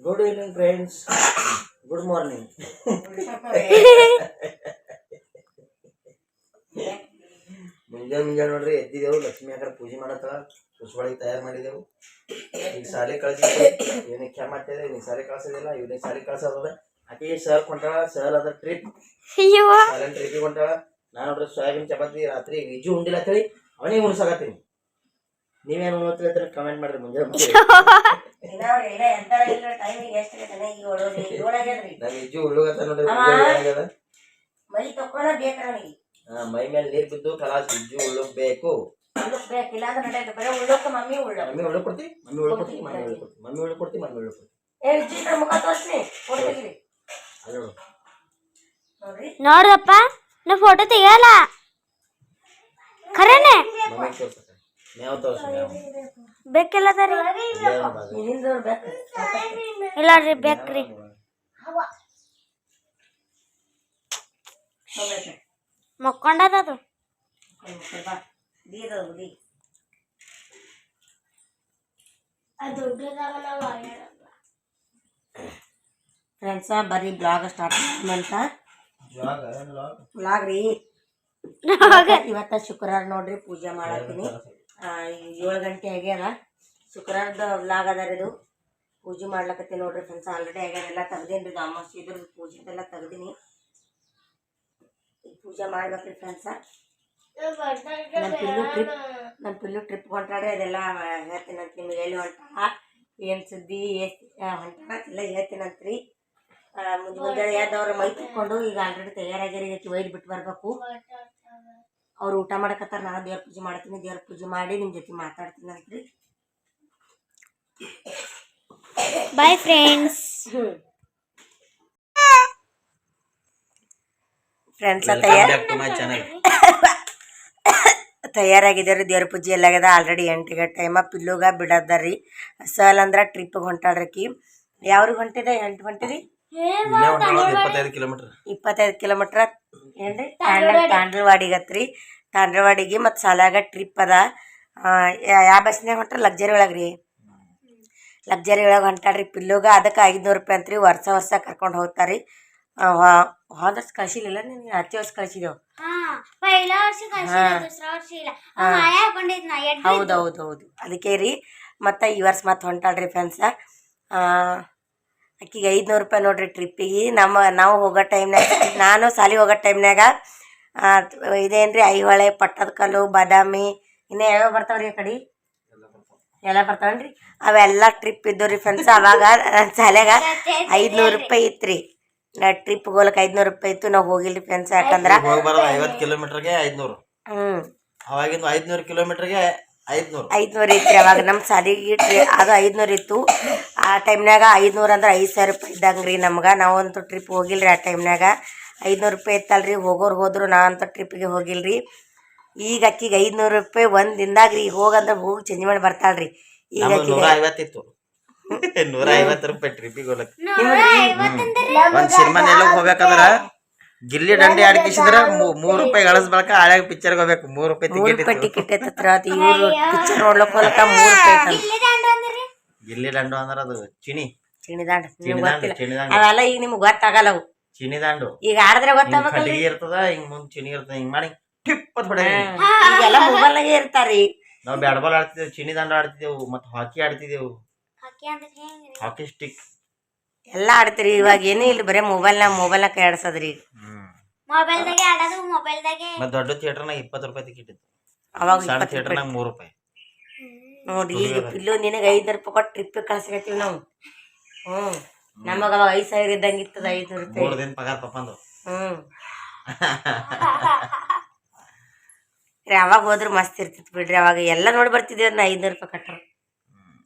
Good evening friends good morning ಮುಂಜಾನೆ ಮುಂಜಾನೆ ನೋಡ್ರಿ ಎದ್ದಿದೆವು ಲಕ್ಷ್ಮಿ ಅಕ್ಕರ ಪೂಜೆ ಮಾಡತ್ತವ ಸುಸ್ಬಳಿಗೆ ತಯಾರು ಮಾಡಿದೆವು ಈಗ ಶಾಲೆ ಕಳ್ಸಿದ್ವಿ ಇವನಿಗೆ ಕ್ಯಾ ಮಾಡ್ತಿದ್ದೆ ಇವನಿಗೆ ಶಾಲೆ ಕಳ್ಸೋದಿಲ್ಲ. ಇವನಿಗೆ ಶಾಲೆ ಕಳ್ಸೋದ ಆಕೆ ಸರ್ ಕೊಂಟಾಳ ಸರ್ ಅದ ಟ್ರಿಪ್ ಅಯ್ಯೋ. ಶಾಲೆ ಟ್ರಿಪ್ಪಿಗೆ ಹೊಂಟಾಳ ನಾನು ನೋಡ್ರಿ ಸೋಯಾಬೀನ್ ಚಪಾತಿ ರಾತ್ರಿ ವಿಜು ಉಂಡಿಲ್ಲ ಅಂತೇಳಿ ಅವನಿಗೆ ಉಣ್ಸಾಕತ್ತೀನಿ ನೀವೇನು ಉಣ್ಲತ್ತೀರಿ ಕಮೆಂಟ್ ಮಾಡ್ರಿ ಮುಂದೆ ಉಳ್ಳುಗತ್ತ ನೋಡ್ರಿ. ಮುಂಜಾನೆ ಏನಾಗ್ಯದ? ಮೈ ತಕೊಂಡ ಬೇಕ ನನಗೆ? ಹಾ, ಮೈ ಮೇಲೆ ನೀರ್ ಬಿದ್ದು ಕಲಾಸ್ ಉಳ್ಳಕ್ ಬೇಕಿಲ್ಲ ಅಂದ್ರೆ ಬರೀ ಮಮ್ಮಿ ಉಳ್ಳ. ಮಮ್ಮಿ ಒಳ್ಳೆ ಕೊಡ್ತಿ ಮಮ್ಮಿ ಒಳ್ಳೆ ಕೊಡ್ತಿ ಮಮ್ಮಿ ಒಳ್ಳೆ ಕೊಡ್ತಿ ಮಮ್ಮಿ ಒಳ್ಳೆ ಕೊಡ್ತಿ ಮಮ್ಮಿ ಒಳ್ಳೆ ಕೊಡ್ತಿ ಏ ವಿಚಿತ್ರ ಮುಖ ತೋರಿಸ್ನಿ ಕೊಡ್ತೀವಿ ಅಲ್ಲ ನೋಡು. ನೋಡ್ರಿ. ನಾ ಫೋಟೋ ತೆಗಿಯಲ್ಲ? ಖರೇನೆ? ಮೇವ್ ತೋರ್ಸು ಮೇವ್ ಬೇಕಿಲ್ಲ ಬೇಕು ಇಲ್ಲ ರೀ ಬೇಕ್ರಿ. ಮಕ್ಕೊಂಡದ ಅದು? ಫ್ರೆಂಡ್ಸ ಬರೀ ಬ್ಲಾಗ್ ಸ್ಟಾರ್ಟ್ ಅಂತ. ಬ್ಲಾಗ್ ರೀ. ಇವತ್ತ ಶುಕ್ರವಾರ ನೋಡ್ರಿ ಪೂಜೆ ಮಾಡತ್ತೀನಿ ಏಳು ಗಂಟೆ ಆಗ್ಯಾರ ಶುಕ್ರವಾರದ ವ್ಲಾಗ್ ಅದಾರ ಇದು. ಪೂಜೆ ಮಾಡ್ಲಕತ್ತೀನಿ ನೋಡ್ರಿ ಫ್ರೆಂಡ್ಸ್ ಆಲ್ರೆಡಿ ಆಗ್ಯಾರ. ಎಲ್ಲ ತೆಗ್ದೀನಿ ಇದು ಅಮಾವಾಸ್ಯ ಇದ್ರ ಪೂಜೆದೆಲ್ಲ ತೆಗ್ದೀನಿ. ಪೂಜೆ ಮಾಡ್ಬೇಕ್ರಿ ಫ್ರೆಂಡ್ಸ ನಮ್ಮ ಪಿಲ್ಲು ಟ್ರಿಪ್ ನಮ್ಮ ಪಿಲ್ಲು ಟ್ರಿಪ್ ಹೊಂಟಾಡ್ರಿ ಅದೆಲ್ಲ ಹೇಳ್ತೀನಂತ ನಿಮ್ಗೆ ಎಲ್ಲಿ ಹೊಂಟಾಳ ಏನು ಸುದ್ದಿ ಹೊಂಟಾಳ ಎಲ್ಲ ಹೇಳ್ತೀನಂತ್ರಿ ಮುಂದೆ ಮುಂದೆ ಎದ್ದವ್ರ ಮೈ ತಿಕ್ಕೊಂಡು ಈಗ ಆಲ್ರೆಡಿ ತಯಾರಾಗ್ಯಾರ. ಈಗ ಒಯ್ದು ಬಿಟ್ಟು ಬರ್ಬೇಕು. ಅವ್ರು ಊಟ ಮಾಡಕತ್ತಾರ ನಾನು ದೇವ್ರ ಪೂಜೆ ಮಾಡ್ತೀನಿ ದೇವ್ರ ಪೂಜೆ ಮಾಡಿ ನಿಮ್ಮ ಜೊತೆ ಮಾತಾಡ್ತೀನಿ ಅಂತ್ರಿ. Bye friends friends. ತಯಾರಾಗಿದ್ದಾರೆ ದೇವ್ರ ಪೂಜೆ ಎಲ್ಲ ಆಗ್ಯದ. ಆಲ್ರೆಡಿ ಎಂಟಿಗೆ ಟೈಮ ಪಿಲ್ಲುಗ ಬಿಡದ ರೀ ಸಲ್ ಅಂದ್ರ ಟ್ರಿಪ್ಗೆ ಹೊಂಟಾಡ್ರಕಿ ಯಾವ್ರಿಗೆ ಹೊಂಟಿದೆ? ಎಂಟು ಹೊಂಟಿರಿ ಇಪ್ಪತ್ತೈದು ಕಿಲೋಮೀಟರ್ ಇಪ್ಪತ್ತೈದು ಕಿಲೋಮೀಟ್ರ್ ಏನ್ರಿ? ತಾಂಡ್ರ ತಾಂಡ್ರವಾಡಿಗೆ ಮತ್ತು ಸಾಲಾಗ ಟ್ರಿಪ್ ಅದ. ಯಾವ ಬಸ್ನಾಗ ಹೊಂಟ್ರ? ಲಕ್ಸರಿ ಒಳಗೆ ರೀ. ಲಕ್ಸರಿ ಒಳಗೆ ಹೊಂಟಾಡ್ರಿ ಪಿಲ್ಲೋಗ ಅದಕ್ಕೆ ಐದುನೂರು ರೂಪಾಯಿ ಅಂತ್ರಿ. ವರ್ಷ ವರ್ಷ ಕರ್ಕೊಂಡು ಹೋಗ್ತಾರೆ. ಹೋದ ವರ್ಷ ಕಳಿಸಿಲ್ಲ ನಿನ್ಗೆ ಹತ್ತು ವರ್ಷ ಕಳಿಸಿದೆವು ಹೌದು ಹೌದು ಹೌದು ಅದಕ್ಕೆ ರೀ ಮತ್ತು ಈ ವರ್ಷ ಮತ್ತೆ ಹೊಂಟಾಡ್ರಿ ಫ್ರೆಂಡ್ಸ ಆಕಿಗೆ ಐದುನೂರು ರೂಪಾಯಿ ನೋಡ್ರಿ ಟ್ರಿಪ್ಪಿಗೆ ನಮ್ಮ ನಾವು ಹೋಗೋ ಟೈಮ್ನಾಗ ನಾನು ಸಾಲಿ ಹೋಗೋ ಟೈಮ್ನಾಗ ಇದೇನ್ರಿ ಐಹೊಳೆ ಪಟ್ಟದಕಲ್ಲು ಬಾದಾಮಿ ಇನ್ನೂ ಯಾವ್ಯಾವ ಬರ್ತಾವ್ರಿ ಆ ಕಡೆ? ಎಲ್ಲ ಬರ್ತಾವನ್ರಿ? ಅವೆಲ್ಲ ಟ್ರಿಪ್ ಇದ್ದವು ರೀ ಫ್ರೆಂಡ್ಸ್ ಅವಾಗ ಶಾಲ್ಯಾಗ ಐದುನೂರು ರೂಪಾಯಿ ಇತ್ತು ಟ್ರಿಪ್ ಹೋಗ್ಲಿಕ್ಕೆ ಐದುನೂರು ರೂಪಾಯಿ ಇತ್ತು ನಾವು ಹೋಗಿಲ್ರಿ ಫ್ರೆಂಡ್ಸ್ ಯಾಕಂದ್ರೆ ಹೋಗಿ ಬರೋದು ಐವತ್ತು ಕಿಲೋಮೀಟರ್ಗೆ ಐದ್ನೂರು. ಹ್ಞೂ ಅವಾಗಿಂದು ಐದ್ನೂರು ಕಿಲೋಮೀಟರ್ಗೆ ಐದ್ನೂರು. ಐದ್ನೂರು ಇತ್ತು ಅವಾಗ ನಮ್ಮ ಸಾಲಿಗೆ ಇಟ್ರಿ ಅದು ಐದ್ನೂರು ಇತ್ತು. ಆ ಟೈಮ್ನಾಗ ಐದ್ನೂರು ಅಂದ್ರೆ ಐದು ಸಾವಿರ ರೂಪಾಯಿ ಇದ್ದಂಗೆ ರೀ ನಮ್ಗೆ ನಾವಂತೂ ಟ್ರಿಪ್ ಹೋಗಿಲ್ರಿ ಆ ಟೈಮ್ನಾಗ ಐದ್ನೂರು ರೂಪಾಯಿ ಇತ್ತಲ್ರಿ ಹೋಗೋರು ಹೋದ್ರು ನಾವಂತೂ ಟ್ರಿಪ್ಪಿಗೆ ಹೋಗಿಲ್ರಿ. ಈಗ ಅಕ್ಕಿಗೆ ಐದ್ನೂರು ರೂಪಾಯಿ ಒಂದು ದಿನದಾಗ ರೀ ಹೋಗಂದ್ರೆ ಹೋಗಿ ಚೇಂಜ್ ಮಾಡಿ ಬರ್ತಾಳ್ರಿ. ಈಗ ನೂರ ಐವತ್ತಿತ್ತು. ನೂರ ಐವತ್ತು ರೂಪಾಯಿ ಟ್ರಿಪ್ಪಿಗೆ ಒಂದ್ ಸಿನಿಮಾ ನೆಲಕ್ ಹೋಗ್ಬೇಕಾದ್ರ ಗಿಲ್ಲಿ ದಂಡೆ ಆಡ್ಕಿಸಿದ್ರ ಮೂರು ರೂಪಾಯಿ ಗಳಸ್ ಬಳಕ ಹಳೆ ಪಿಕ್ಚರ್ಗೆ ಹೋಗ್ಬೇಕು ಮೂರ್ ರೂಪಾಯಿ ಮೂರು ಟಿಕೆಟ್ ರೂಪಾಯಿ ಟಿಕೆಟ್ ಇತ್ತತ್ರ ಅದು ಇವರು ಪಿಕ್ಚರ್ ನೋಡ್ಲಕ್ಕ ಹೋಲಕ ಮೂರು ರೂಪಾಯಿ ದಾಂಡು ಗಿಲ್ಲಿ ದಂಡು ಅಂದ್ರ ಅದು ಚಿಣಿ. ಚಿಣಿದಾಂಡ್ ನಿಮ್ಗೆ ಚಿಣಿದಾಂಡು ಗೊತ್ತಿಲ್ಲ. ಚಿಣಿದಾಂಡು ಅವೆಲ್ಲ ಈಗ ನಿಮ್ಗೆ ಗೊತ್ತಾಗಲ್ಲ ಅವು. ಚಿಣಿ ದಾಂಡು. ಈಗ ಆಡಿದ್ರೆ ಹಿಂಗ್ ಗೊತ್ತಾಗಬೇಕಲ್ಲ ಕಟ್ಟಿಗೆ ಇರ್ತದ ಹಿಂಗ್ ಮುಂದ್ ಚಿಣಿ ಇರ್ತದ ಹಿಂಗ್ ಮಾಡಿ ಟಿಪ್ ಅಂತ ಹೊಡೆ ಈಗೆಲ್ಲ ಮೊಬೈಲ್ನಾಗೆ ಇರ್ತಾರ್ರಿ ನಾವ್ ನಾವು ಬಾಲ್ ಆಡ್ತಿದ್ದೇವು ಚಿನಿ ದಾಂಡು ಆಡ್ತಿದ್ದೆವು ಮತ್ತ್ ಹಾಕಿ ಆಡ್ತಿದ್ದೆವು. ಹಾಕಿ ಅಂದ್ರೆ ಹೆಂಗ್ರಿ? ಹಾಕಿ ಸ್ಟಿಕ್ ಎಲ್ಲ ಆಡ್ತೀರಿ ಇವಾಗ ಏನೂ ಇಲ್ಲ ಬರೀ ಮೊಬೈಲ್ನಾಗ ಮೊಬೈಲ್ನಾಗ ಕೈ ಆಡ್ಸದ್ರಿ. ಹ್ಮ್. ಮೊಬೈಲ್ದಾಗೆ ಆಡೋದು ಮೊಬೈಲ್ದಾಗೆ ಮತ್ತ್ ದೊಡ್ಡ ಥಿಯೇಟರ್ನಾಗ ಇಪ್ಪತ್ತು ರೂಪಾಯಿ ಟಿಕೆಟ್ ಇತ್ತು. ಅವಾಗ ಸಣ್ಣ ಥಿಯೇಟರ್ನಾಗ ಮೂರು ರೂಪಾಯಿ. ನೋಡಿ ಈಗ ಇಲ್ಲೂ ನಿನಗೆ ಐದು ರೂಪಾಯಿ ಕೊಟ್ಟು ಟ್ರಿಪ್ ಕಳ್ಸಕತ್ತೀವಿ ನಾವು. ಹ್ಞೂ ನಮಗೆ ಅವಾಗ ಐದು ಸಾವಿರ ಇದ್ದಂಗೆ ಇತ್ತದ ಐದು ರೂಪಾಯಿ. ಮೂರು ದಿನ ಪಗಾರ ಪಪ್ಪಂದು ಹ್ಞೂ ರೀ ಅವಾಗ ಹೋದ್ರೆ ಮಸ್ತ್ ಇರ್ತಿತ್ತು ಬಿಡ್ರಿ ಅವಾಗ ಎಲ್ಲ ನೋಡಿ ಬರ್ತಿದ್ವಿ ನಾ ಐದುನೂರು ರೂಪಾಯಿ ಕಟ್ಟರು.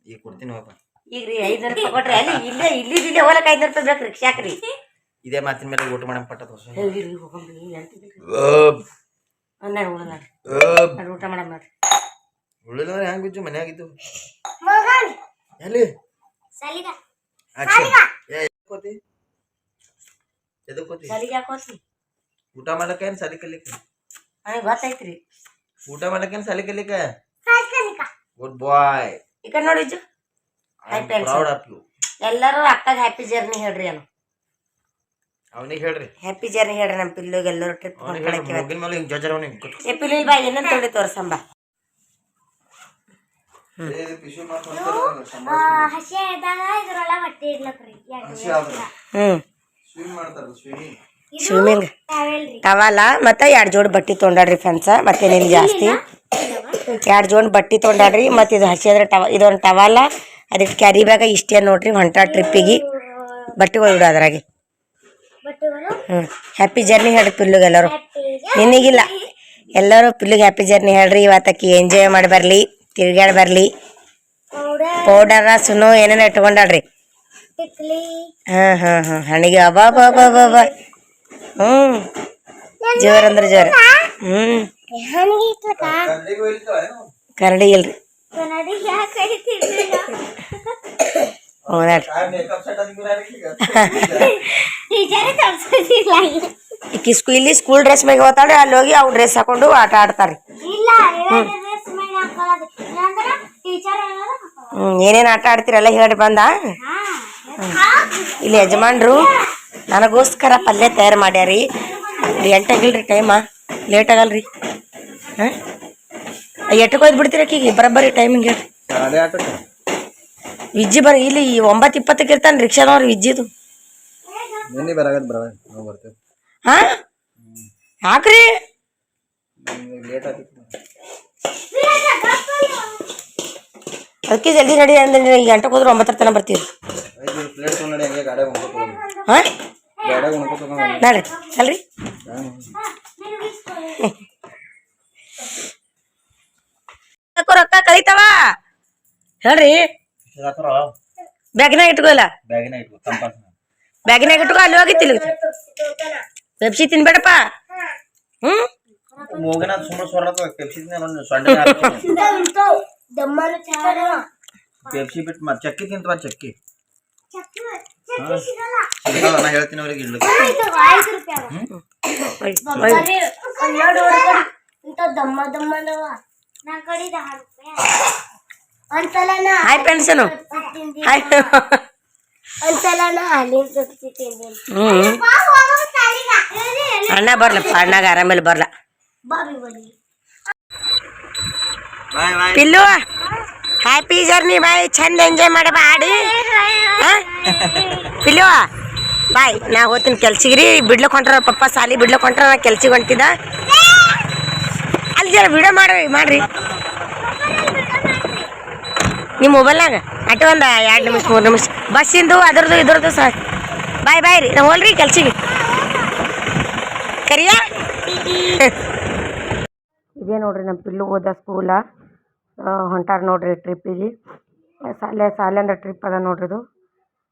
ಈಗ ಕೊಡ್ತೀನಿ ಹೋಗ ಈಗ ರೀ ಐದುನೂರು ರೂಪಾಯಿ ಕೊಟ್ರಿ ಅಲ್ಲಿ ಇಲ್ಲೇ ಇಲ್ಲಿ ಇಲ್ಲೇ ಹೋಗಕ್ಕೆ ಐದುನೂರು ರೂಪಾಯಿ ಬೇಕು ರೀ ರೀ. ಇದೇ ಮಾತಿನ ಮೇಲೆ ಊಟ ಮಾಡಂಗ್ ಪಟ್ಟ ತೋರ್ಸು ಹೋಗಿರಿ ಹೋಗಂಬ್ರಿ ಅಂತಿದ್ರಿ ನಾನು ಉಳಲ್ಲ ನಾನು ಊಟ ಮಾಡಮ್ ನೋಡ್ರಿ. ಉಳಿದವ್ರ ಹೆಂಗ್ ಬಿದ್ದು ಮನ್ಯಾಗಿದ್ದು ಎಲ್ಲಿ? ಊಟ ಮಾಡಕ ಏನ್ ಎದಕ್ ಕೋತಿ ಎದಕ್ ಕೋತಿ ಸಲಿಗೆ ಹಾಕೋತಿ ಊಟ ಮಾಡಕ್ಕೇನ್ ಸಾಲಿ ಕಲಿಕ? ನನಗೆ ಗೊತ್ತೈತ್ರಿ. ಊಟ ಮಾಡಕ್ಕೇನ್ ಸಾಲಿ ಕಲಿಕ? ಗುಡ್ ಬಾಯ್ ಈಗ ಕಡೆ ನೋಡಿ ಇಜ್ಜು. Hi, ಪ್ರೌಡ್ ಆಫ್ ಯು ಎಲ್ಲರೂ ಅಕ್ಕ ಹ್ಯಾಪಿ ಜರ್ನಿ ಹೇಳ್ರಿ ಅನು. ಅವನಿಗೆ ಹೇಳ್ರಿ. ಹ್ಯಾಪಿ ಜರ್ನಿ ಹೇಳ್ರಿ ನಮ್ಮ ಪಿಲ್ಲುಗೆ ಎಲ್ಲರೂ ಟ್ರಿಪ್ ಹೊಂಟಾಳಕ್ಕೆ ಮುಗಿನ ಮೇಲೆ ಹಿಂಗೆ ಜಜ್ಜರ ಅವನಿಗೆ ಏ ಪಿಲ್ಲು ಇಲ್ಲಿ ಬಾ ಏನಂತ ತೊಳಿ ತೋರ್ಸಂಬ ಹಸಿ ಆದಾಗ ಇದ್ರೊಳಗ ಬಟ್ಟೆ ಇಡ್ಲಕ್ರಿ ಹ್ಞೂ ಸ್ವಿಮ್ ಮಾಡ್ತಾರ ಸ್ವಿಮ್ಮಿಂಗ್ ಟವಲ ಮತ್ತು ಎರಡು ಜೋಡಿ ಬಟ್ಟೆ ತೊಗೊಂಡಾಡ್ರಿ ಫ್ರೆಂಡ್ಸ ಮತ್ತೇನಿಲ್ಲ ಜಾಸ್ತಿ. ಎರಡು ಜೋಡಿ ಬಟ್ಟೆ ತೊಗೊಂಡಾಡ್ರಿ ಮತ್ತು ಇದು ಹಸಿ ಆದ್ರೆ ಟವ ಇದೊಂದು ಟವಾಲ ಅದಕ್ಕೆ ಕ್ಯಾರಿ ಬ್ಯಾಗ ಇಷ್ಟೇ ನೋಡ್ರಿ ಹೊಂಟ ಟ್ರಿಪ್ಪಿಗೆ ಬಟ್ಟೆಗಳು ಇಡು ಅದ್ರಾಗೆ. ಬಟ್ಟೆಗಳು ಹ್ಞೂ ಹ್ಯಾಪಿ ಜರ್ನಿ ಹೇಳ್ರಿ ಪಿಲ್ಲುಗೆ ಎಲ್ಲರೂ. ನಿನಗಿಲ್ಲ. ಎಲ್ಲರೂ ಪಿಲ್ಲಿಗೆ ಹ್ಯಾಪಿ ಜರ್ನಿ ಹೇಳ್ರಿ. ಇವತ್ತಕ್ಕಿ ಎಂಜಾಯ್ ಮಾಡಿ ಬರಲಿ ತಿರ್ಗಾಡಿ ಬರಲಿ. ಪೌಡರ್ ಸುನು ಏನೇನು ಇಟ್ಕೊಂಡಾಳ್ರಿ. ಹಾಂ ಹಾಂ ಹಾಂ. ಹಣಿಗೆ ಅಬಾ ಬಾ ಬಾ ಬಾ ಬಾ ಹ್ಞೂ ಜೋರ್ ಅಂದ್ರೆ ಜೋರ್. ಹ್ಞೂ ಕರಡಿ ಇಲ್ರಿ. ಈಕಿ ಸ್ಕೂ ಇಲ್ಲಿ ಸ್ಕೂಲ್ ಡ್ರೆಸ್ ಮ್ಯಾಗ ಹೋತಾಳೆ ಅಲ್ಲಿ ಹೋಗಿ ಅವು ಡ್ರೆಸ್ ಹಾಕೊಂಡು ಆಟ ಆಡ್ತಾರೆ. ಇಲ್ಲ ಡ್ರೆಸ್ ಮೇಲೆ ಹಾಕೊಳ್ಳೋದು ಇಲ್ಲಾಂದ್ರೆ ಟೀಚರ್ ಹೇಳೋದು ಹಾಕೊಳ್ಳೋದು ಹ್ಞೂ ಏನೇನು ಆಟ ಆಡ್ತೀರಲ್ಲ ಹೇಳಿ ಬಂದ? ಹಾ ಇಲ್ಲಿ ಯಜಮಾನ್ರು ನನಗೋಸ್ಕರ ಪಲ್ಯ ತಯಾರು ಮಾಡ್ಯಾರಿ. ಎಂಟಾಗಿಲ್ರಿ ಟೈಮ ಲೇಟ್ ಆಗಲ್ರಿ. ಹಾಂ? ಎಟ್ಟಕ್ಕೆ ಹೋಯ್ದು ಬಿಡ್ತೀರಿ ಆಕಿಗೆ? ಬರೋಬ್ಬರಿ ಟೈಮಿಂಗ್ ಹೇಳ್ರಿ. ವಿಜ್ಜಿ ಬರ ಇಲ್ಲಿ ಒಂಬತ್ತು ಇಪ್ಪತ್ತಕ್ಕೆ ಇರ್ತಾನೆ ರಿಕ್ಷಾದವ್ರು ವಿಜ್ಜಿದು. ನಿನ್ನೆ ಬರಾಗದ್ ಬರ ನಾವು ಬರ್ತೇವೆ. ಹಾಂ? ಯಾಕ್ರಿ? ಲೇಟ್ ಆಗ್ತಿತ್ತು ಅದಕ್ಕೆ ಜಲ್ದಿ ನಡಿ ಅಂದ್ರೆ ಈಗ ಎಂಟಕ್ಕೆ ಹೋದ್ರೆ ಒಂಬತ್ತರ ತನಕ ಬರ್ತೀವಿ ಪ್ಲೇಟ್ ತೊಗೊಂಡು ಹಂಗೆ ಹಾಂ? ಅಲ್ರಿ? ರೊಕ್ಕ ಕಳೀತಾವ? ಹೇಳ್ರಿ. ಬ್ಯಾಗ್ನಾಗ ಇಟ್ಕೋ ಇಲ್ಲ ಬ್ಯಾಗಿನ ಇಟ್ಕೊ ತಂಪಾಸ ಬ್ಯಾಗಿನಾಗ ಇಟ್ಕೋ ಅಲ್ಲಿ ಹೋಗಿತ್ತಿಲ್ಲ ಪೆಪ್ಸಿ ತಿನ್ಬೇಡಪ್ಪ ಹ್ಞೂ ಮೂಗಿನ ಸುಮ್ಮನೆ ಸೊರ್ಲತ್ತ ಪೆಪ್ಸಿ ಒಂದು ಸೊಂಡೆ ದಮ್ಮನ ಚಾರ ಪೆಪ್ಸಿ ಬಿಟ್ಟು ಮತ್ತೆ ಚಕ್ಕಿ ತಿಂತವ ಚಕ್ಕಿ ಚಕ್ಲಿ ಚಕ್ಲಿ ಸಿಗಲ್ಲ ಸಿಗಲ್ಲ, ನಾ ಹೇಳ್ತೀನಿ ಅವ್ರಿಗೆ ಇಡ್ಲಿ ಆಯ್ತು ಐದು ರೂಪಾಯಿ ಹನ್ನೆರಡು ಇಂಥ ದಮ್ಮ ದಮ್ಮನವ ನಾ ಕಡಿದ ಹಾಯ್ ಪೆನ್ಷನು ತಿಂದಿ ಹಾಯ್ ಹ್ಞೂ ಅಣ್ಣ ಬರ್ಲಪ್ಪ ಅಣ್ಣಗ ಆರಾಮೇಲೆ ಬರ್ಲ. ಪಿಲ್ಲು ಹ್ಯಾಪಿ ಜರ್ನಿ ಬಾಯ್. ಚಂದ ಎಂಜಾಯ್ ಮಾಡಿ ಬಾಡಿ ಪಿಲ್ಲು ಬಾಯ್. ನಾ ಹೋಗ್ತೀನಿ ಕೆಲ್ಸಿಗೆ ರೀ. ಬಿಡ್ಲಕ್ ಹೊಂಟ್ರ ಪಪ್ಪ ಸಾಲಿ ಬಿಡ್ಲಕ್ ಹೊಂಟ್ರ ನಾ ಕೆಲ್ಸಿಗೆ ಹೊಂಟಿದ ಅಲ್ಲಿ ಜರ ವಿಡಿಯೋ ಮಾಡ್ರಿ ಮಾಡ್ರಿ. ನಿಮ್ಮ ಮೊಬೈಲ್ನಾಗ? ಅಟ್ಟು ಒಂದು ಎರಡು ನಿಮಿಷ, ಮೂರು ನಿಮಿಷ. ಬಸ್ಸಿಂದು ಅದ್ರದ್ದು, ಇದ್ರದ್ದು ಸರ್ ಬಾಯ್ ಬಾಯ್ ರೀ. ನಾವು ಹೋಲ್ರಿ ಕೆಲ್ಸಿಗೆ. ಕರಿಯಾ? ಇದೇ ನೋಡ್ರಿ ನಮ್ಮ ಪಿಲ್ಲು ಓದ ಸ್ಕೂಲ ಹೊಂಟಾರ ನೋಡ್ರಿ ಟ್ರಿಪ್ಪಿಗೆ ಸಾಲೆ ಸಾಲೆ ಅಂದ್ರೆ ಟ್ರಿಪ್ ಅದ ನೋಡ್ರಿ ಇದು.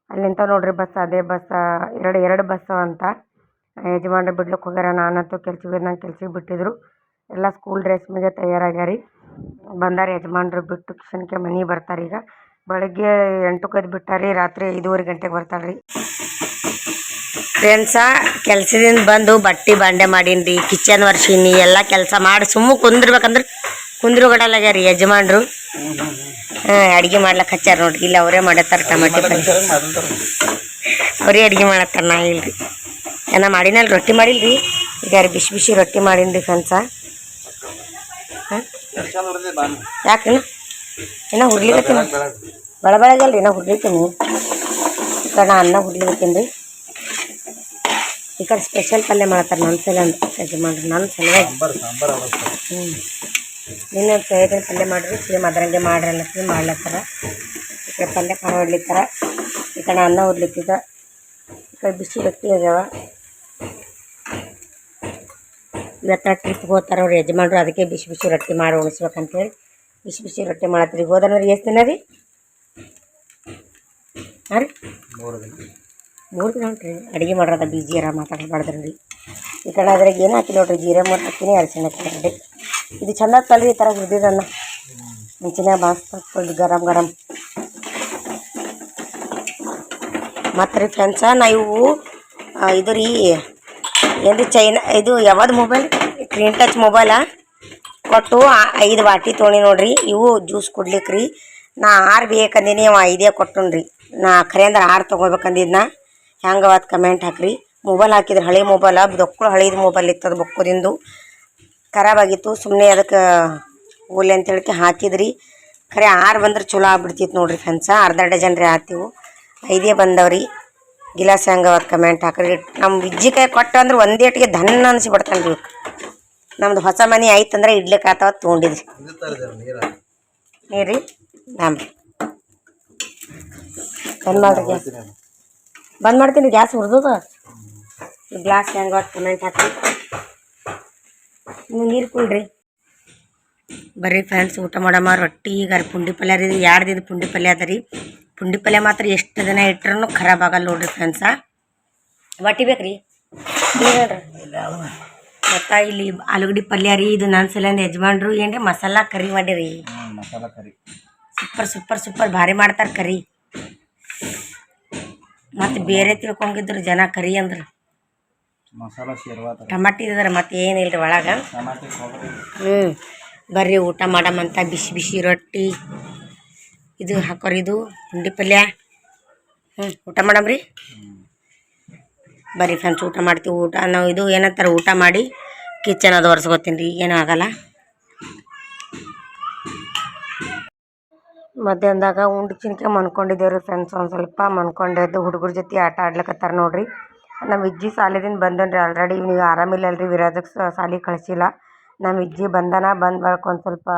ಅಲ್ಲಿಂತ ನೋಡ್ರಿ ಬಸ್, ಅದೇ ಬಸ್ ಎರಡು ಎರಡು ಬಸ್ ಅಂತ. ಯಜಮಾನ್ರು ಬಿಡ್ಲಿಕ್ಕೆ ಹೋಗ್ಯಾರ, ನಾನಂತೂ ಕೆಲ್ಸಿಗೆ ನಂಗೆ ಕೆಲ್ಸಿಗೆ ಬಿಟ್ಟಿದ್ರು. ಎಲ್ಲ ಸ್ಕೂಲ್ ಡ್ರೆಸ್ ಮೇಲೆ ತಯಾರಾಗ್ಯಾರಿ. ಬಂದಾರ ಯಜಮಾನ್ರು ಬಿಟ್ಟು ಕಿಶನ್ಕೆ ಮನೆಗೆ ಬರ್ತಾರೆ ಈಗ. ಬೆಳಗ್ಗೆ ಎಂಟಕ್ಕೆ ಬಿಟ್ಟಾರಿ ರಾತ್ರಿ ಐದೂವರೆ ಗಂಟೆಗೆ ಬರ್ತಾಳ್ರಿ ಫ್ರೆಂಡ್ಸ ಕೆಲಸದಿಂದ ಬಂದು ಬಟ್ಟೆ ಬಾಂಡೆ ಮಾಡೀನಿ ರೀ ಕಿಚನ್ ವರ್ಷೀನಿ ಎಲ್ಲ ಕೆಲಸ ಮಾಡಿ, ಸುಮ್ಮ ಕುಂದಿರ್ಬೇಕಂದ್ರೆ ಕುಂದ್ರುಗಡಲಾಗ್ಯಾರ ರೀ ಯಜಮಾನ್ರು. ಹಾಂ, ಅಡುಗೆ ಮಾಡ್ಲಕ್ಕೆ ಹಚ್ಚಾರ ನೋಡ್ರಿ, ಇಲ್ಲ ಅವರೇ ಮಾಡತ್ತಾರ ಟಮಾಟಿ ಅವರೇ ಅಡುಗೆ ಮಾಡತ್ತಾರ, ನಾ ಇಲ್ರಿ. ಏನ ಮಾಡಿನಲ್ಲ ರೊಟ್ಟಿ ಮಾಡಿಲ್ರಿ? ಈಗ ಬಿಸಿ ಬಿಸಿ ರೊಟ್ಟಿ ಮಾಡೀನಿ ರೀ ಫ್ರೆಂಡ್ಸ ಹಾಂ? ಯಾಕೆ? ಇನ್ನ ಹುರ್ಲಿಕತ್ತೀನಿ. ಬೆಳ ಬೆಳಗಲ್ರಿ ನಾ ಹುರ್ಲಿತ್ತೀನಿ ಈ ಕಡೆ ನಾ ಅನ್ನ ಹುರ್ಲಿಕತ್ತೀನಿ. ರೀ ಈ ಕಡೆ ಸ್ಪೆಷಲ್ ಪಲ್ಯ ಮಾಡ್ತಾರೆ ನನ್ನ ಸಲ ಅಂತ ಯಜಮಾನ್ರು ನನ್ನ ಸಲುವಾಗಿ. ಹ್ಞೂ ನಿನ್ನೆ ಸೋಯಾಬೀನ್ ಪಲ್ಯ ಮಾಡಿರಿ ಸೇಮ್ ಅದರಂಗೆ ಮಾಡ್ರಲ್ಲ ಸೇಮ್ ಮಾಡ್ಲತ್ತಾರ. ಈ ಕಡೆ ಪಲ್ಯ ಖಾರ ಹೊಡ್ಲಿತ್ತಾರ ಈ ಕಡೆ ಅನ್ನ ಹೊಡ್ಲಿತ್ತಿದ ಈ ಕಡೆ ಬಿಸಿ ರೊಟ್ಟಿ ಆಗ್ಯಾವ. ಇವತ್ತ ಟ್ರಿಪ್ಗೆ ಹೋಗ್ತಾರೆ ಅವ್ರು ಯಜಮಾನ್ರು ಅದಕ್ಕೆ ಬಿಸಿ ಬಿಸಿ ರೊಟ್ಟಿ ಮಾಡಿ ಉಣಿಸ್ಬೇಕಂತೇಳಿ ಬಿಸಿ ಬಿಸಿ ರೊಟ್ಟಿ ಮಾಡತ್ರಿ. ಹೋದನವ್ರು ಎಷ್ಟು ದಿನ ರೀ? ಹಾಂ ರೀ? ಮೂರು ದಿನ. ಮೂರು ದಿನ ಉಂಟ್ರಿ ಅಡುಗೆ ಮಾಡೋದ ಬಿಜಿ ಅರ ಮಾತಾಡಬಾರ್ದ್ರಿ ರೀ ಈ ಕಡೆ ಅದ್ರಾಗ ಏನು ಹಾಕಿ ನೋಡ್ರಿ ಜೀರೆ ಮೂರು ಹಾಕಿನಿ ಅರಿಶಿಣ ಹಾಕಿನಿ. ಇದು ಚಂದ ತಲ್ರಿ ಈ ಥರ ಹುರಿದಿದ್ದನ್ನ ಮುಂಚಿನ ಬಾಸ್ಕೊಂಡು ಗರಂ ಗರಂ. ಮತ್ತು ರೀ ಫ್ರೆಂಡ್ಸ ನಾ ಇವು ಇದು ರೀ ಏನು ಚೈನಾ, ಇದು ಯಾವ್ದು ಮೊಬೈಲ್ ಸ್ಕ್ರೀನ್ ಟಚ್ ಮೊಬೈಲ ಕೊಟ್ಟು ಐದು ಬಾಟಿ ತೊಗೊಂಡು ನೋಡ್ರಿ. ಇವು ಜ್ಯೂಸ್ ಕುಡ್ಲಿಕ್ಕೆ ನಾ ಆರು ಬೇಕಂದಿನಿ, ಅವ ಐದೇ ಕೊಟ್ಟನ್ರಿ ನಾ ಖರೆ ಅಂದ್ರೆ ಆರು ತೊಗೋಬೇಕಂದಿದ್ನ. ಹೆಂಗೆ ಅವತ್ತು ಕಮೆಂಟ್ ಹಾಕ್ರಿ. ಮೊಬೈಲ್ ಹಾಕಿದ್ರೆ ಹಳೆ ಮೊಬೈಲ ದೊಕ್ಕಳು ಹಳೇದು ಮೊಬೈಲ್ ಇತ್ತದ ಬೊಕ್ಕದಿಂದು. ಖರಾಬಾಗಿತ್ತು ಸುಮ್ಮನೆ ಅದಕ್ಕೆ ಓಲೆ ಅಂತ ಹೇಳಿ ಹಾಕಿದ್ರಿ. ಖರೆ ಆರು ಬಂದ್ರೆ ಚಲೋ ಆಗ್ಬಿಡ್ತಿತ್ತು ನೋಡ್ರಿ ಫ್ರೆಂಡ್ಸ ಅರ್ಧ ಡಜನ್ ರೀ ಆತಿವು. ಐದೇ ಬಂದವ್ರಿ. ಗಿಲಾಸ್ ಹೆಂಗೆ ಕಮೆಂಟ್ ಹಾಕ್ರಿ ನಮ್ಮ ವಿಜ್ಜಿಕಾಯಿ ಕೊಟ್ಟು ಅಂದ್ರೆ ಒಂದೇಟಿಗೆ ಧನ್ ಅನ್ಸಿಬಿಡ್ತಾನೆ ರೀ ನಮ್ದು ಹೊಸ ಮನೆ ಆಯ್ತಂದ್ರೆ ಇಡ್ಲಿಕ್ಕೆ ಆತವ ತೊಗೊಂಡಿದ್ರಿ. ನೀರಿ ನಾಮ್ರಿ ಬಂದ್ ಬಂದ್ ಮಾಡ್ತೀನಿ ಗ್ಯಾಸ್ ಹುರಿದದ ಗ್ಲಾಸ್ ಹೆಂಗ ಕಮೆಂಟ್ ಹಾಕಿ ನೀರು ಕುಡ್ರಿ. ಬರ್ರಿ ಫ್ರೆಂಡ್ಸ್ ಊಟ ಮಾಡಮ್ಮ. ರೊಟ್ಟಿ ಈಗ ಪುಂಡಿ ಪಲ್ಯ ರೀ. ಎರಡು ದಿನ ಪುಂಡಿ ಪಲ್ಯ ಅದ ರೀ? ಪುಂಡಿ ಪಲ್ಯ ಮಾತ್ರ ಎಷ್ಟು ದಿನ ಇಟ್ರೂ ಖರಾಬ್ ಆಗಲ್ಲ ನೋಡ್ರಿ ಫ್ರೆಂಡ್ಸ ಒಟ್ಟಿ ಬೇಕ್ರಿ? ಮತ್ತು ಇಲ್ಲಿ ಆಲೂಗಡ್ಡೆ ಪಲ್ಯ ರೀ ಇದು ನನ್ನ ಸಲಿಂದ ಯಜಮಾನ್ರು ಏನ್ರಿ ಮಸಾಲ ಕರಿ ಮಾಡಿರಿ. Masala curry. Super super super ಭಾರಿ ಮಾಡ್ತಾರೆ ಕರಿ. ಮತ್ತು ಬೇರೆ ತಿಳ್ಕೊಂಡಿದ್ರು ಜನ ಕರಿ ಅಂದ್ರೆ. ಟಮಾಟಿ ಇದ್ರೆ ಮತ್ತೆ ಏನಿಲ್ರಿ ಒಳಗೆ. ಹ್ಞೂ ಬರ್ರಿ ಊಟ ಮಾಡಮಂತ ಬಿಸಿ ಬಿಸಿ ರೊಟ್ಟಿ. ಇದು ಹಾಕೋರಿ, ಇದು ಪುಂಡಿ ಪಲ್ಯ. ಹ್ಞೂ ಊಟ ಮಾಡಮ್ರಿ? ಬರ್ರಿ ಫ್ರೆಂಡ್ಸ್ ಊಟ ಮಾಡ್ತೀವಿ. ಊಟ, ನಾವು ಇದು ಏನಂತಾರೆ, ಊಟ ಮಾಡಿ ಕಿಚನ್ ಅದು ಒರೆಸ್ಕೊತೀನಿ ರೀ, ಏನೂ ಆಗಲ್ಲ. ಮಧ್ಯಾಹ್ನದಾಗ ಉಂಡು ಚಿನ್ಕೆ ಮನ್ಕೊಂಡಿದ್ದೇವೆ ರೀ ಫ್ರೆಂಡ್ಸ್ ಒಂದು ಸ್ವಲ್ಪ ಮನ್ಕೊಂಡೆದ್ದು ಹುಡುಗರ ಜೊತೆ ಆಟ ಆಡ್ಲಕತ್ತಾರ ನೋಡ್ರಿ. ನಮ್ಮ ಇಜ್ಜಿ ಸಾಲಿದಿಂದ ಬಂದನ್ ರೀ ಆಲ್ರೆಡಿ ಇವ್ನಿಗೆ ಆರಾಮಿಲ್ಲ ಅಲ್ರಿ ವಿರಾಜಕ್ಕೆ ಸಾಲಿಗೆ ಕಳಿಸಿಲ್ಲ. ನಮ್ಮ ಇಜ್ಜಿ ಬಂದನ, ಬಂದು ಬಳಿಕ ಒಂದು ಸ್ವಲ್ಪ